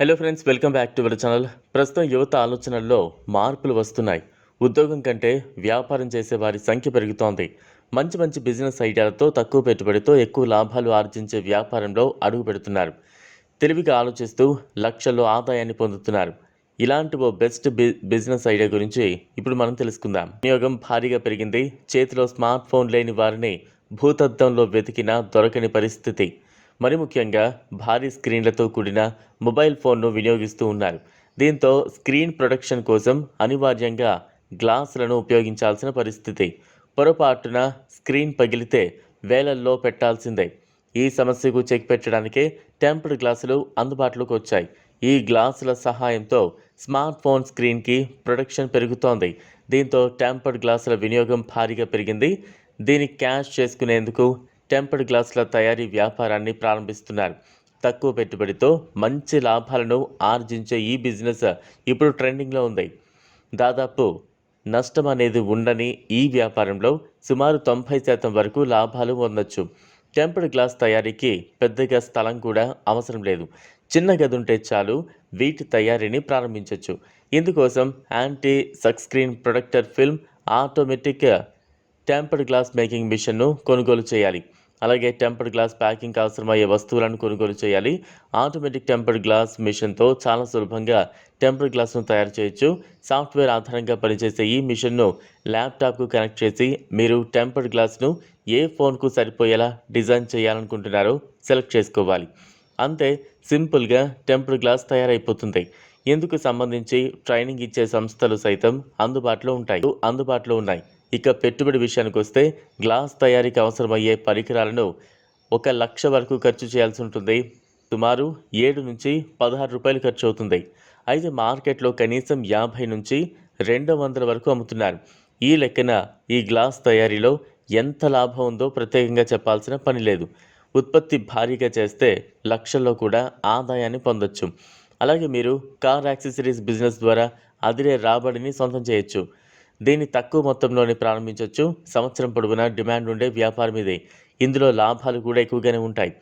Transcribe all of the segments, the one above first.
Hello friends welcome back to our channel ప్రస్తుతం యువత ఆలోచనల్లో మార్పులు వస్తున్నాయి. ఉద్యోగం కంటే వ్యాపారం చేసే వారి సంఖ్య పెరుగుతోంది. మంచి మంచి బిజినెస్ ఐడియాలతో తక్కువ పెట్టుబడితో ఎక్కువ లాభాలు ఆర్జించే వ్యాపారంలో అడుగు పెడుతున్నారు. తెలివిగా ఆలోచిస్తూ లక్షల్లో ఆదాయాన్ని పొందుతున్నారు. ఇలాంటి ఓ బెస్ట్ బి బిజినెస్ ఐడియా గురించి ఇప్పుడు మనం తెలుసుకుందాం. వినియోగం భారీగా పెరిగింది. చేతిలో స్మార్ట్ ఫోన్ లేని వారిని భూతద్దంలో వెతికినా దొరకని పరిస్థితి. మరి ముఖ్యంగా భారీ స్క్రీన్లతో కూడిన మొబైల్ ఫోన్ను వినియోగిస్తూ ఉన్నారు. దీంతో స్క్రీన్ ప్రొటెక్షన్ కోసం అనివార్యంగా గ్లాసులను ఉపయోగించాల్సిన పరిస్థితి. పొరపాటున స్క్రీన్ పగిలితే వేలల్లో పెట్టాల్సిందే. ఈ సమస్యకు చెక్ పెట్టడానికే టెంపర్డ్ గ్లాసులు అందుబాటులోకి వచ్చాయి. ఈ గ్లాసుల సహాయంతో స్మార్ట్ ఫోన్ స్క్రీన్కి ప్రొటెక్షన్ పెరుగుతోంది. దీంతో టెంపర్డ్ గ్లాసుల వినియోగం భారీగా పెరిగింది. దీన్ని క్యాష్ చేసుకునేందుకు టెంపర్డ్ గ్లాసుల తయారీ వ్యాపారాన్ని ప్రారంభిస్తున్నారు. తక్కువ పెట్టుబడితో మంచి లాభాలను ఆర్జించే ఈ బిజినెస్ ఇప్పుడు ట్రెండింగ్లో ఉంది. దాదాపు నష్టం అనేది ఉండని ఈ వ్యాపారంలో సుమారు తొంభై శాతం వరకు లాభాలు పొందొచ్చు. టెంపర్డ్ గ్లాస్ తయారీకి పెద్దగా స్థలం కూడా అవసరం లేదు. చిన్న గది ఉంటే చాలు వీటి తయారీని ప్రారంభించవచ్చు ఇందుకోసం anti సక్స్క్రీన్ protector film automatic tempered glass making మిషన్ను కొనుగోలు చేయాలి. అలాగే టెంపర్డ్ గ్లాస్ ప్యాకింగ్ అవసరమయ్యే వస్తువులను కొనుగోలు చేయాలి. ఆటోమేటిక్ టెంపర్డ్ గ్లాస్ మిషన్తో చాలా సులభంగా టెంపర్డ్ గ్లాస్ను తయారు చేయొచ్చు. సాఫ్ట్వేర్ ఆధారంగా పనిచేసే ఈ మిషన్ను ల్యాప్టాప్కు కనెక్ట్ చేసి మీరు టెంపర్డ్ గ్లాస్ను ఏ ఫోన్కు సరిపోయేలా డిజైన్ చేయాలనుకుంటున్నారో సెలెక్ట్ చేసుకోవాలి. అంతే సింపుల్గా టెంపర్డ్ గ్లాస్ తయారైపోతుంది. ఇందుకు సంబంధించి ట్రైనింగ్ ఇచ్చే సంస్థలు సైతం అందుబాటులో ఉంటాయి. అందుబాటులో ఉన్నాయి. ఇక పెట్టుబడి విషయానికి వస్తే గ్లాస్ తయారీకి అవసరమయ్యే పరికరాలను ఒక లక్ష వరకు ఖర్చు చేయాల్సి ఉంటుంది. సుమారు ఏడు నుంచి పదహారు రూపాయలు ఖర్చు అవుతుంది. అయితే మార్కెట్లో కనీసం యాభై నుంచి రెండు వందల వరకు అమ్ముతున్నారు. ఈ లెక్కన ఈ గ్లాస్ తయారీలో ఎంత లాభం ఉందో ప్రత్యేకంగా చెప్పాల్సిన పని లేదు. ఉత్పత్తి భారీగా చేస్తే లక్షల్లో కూడా ఆదాయాన్ని పొందొచ్చు. అలాగే మీరు కార్ యాక్సెసరీస్ బిజినెస్ ద్వారా అదిరే రాబడిని సొంతం చేయొచ్చు. దీన్ని తక్కువ మొత్తంలోనే ప్రారంభించవచ్చు సంవత్సరం పొడవునా డిమాండ్ ఉండే వ్యాపారం ఇదే. ఇందులో లాభాలు కూడా ఎక్కువగానే ఉంటాయి.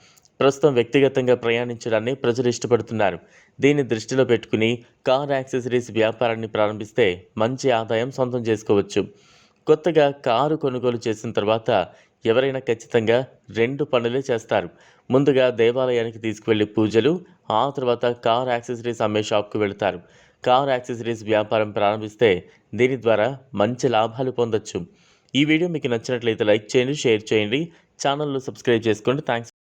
ప్రస్తుతం వ్యక్తిగతంగా ప్రయాణించడాన్ని ప్రజలు ఇష్టపడుతున్నారు. దీన్ని దృష్టిలో పెట్టుకుని కార్ యాక్సెసరీస్ వ్యాపారాన్ని ప్రారంభిస్తే మంచి ఆదాయం సొంతం చేసుకోవచ్చు. కొత్తగా కారు కొనుగోలు చేసిన తర్వాత ఎవరైనా ఖచ్చితంగా రెండు పనులే చేస్తారు. ముందుగా దేవాలయానికి తీసుకువెళ్ళి పూజలు ఆ తర్వాత కార్ యాక్సెసరీస్ అమ్మే షాప్కు వెళతారు. కార్ యాక్సెసరీస్ వ్యాపారం ప్రారంభిస్తే దీని ద్వారా మంచి లాభాలు పొందొచ్చు. ఈ వీడియో మీకు నచ్చినట్లయితే లైక్ చేయండి షేర్ చేయండి. ఛానల్ను సబ్స్క్రైబ్ చేసుకోండి. థ్యాంక్స్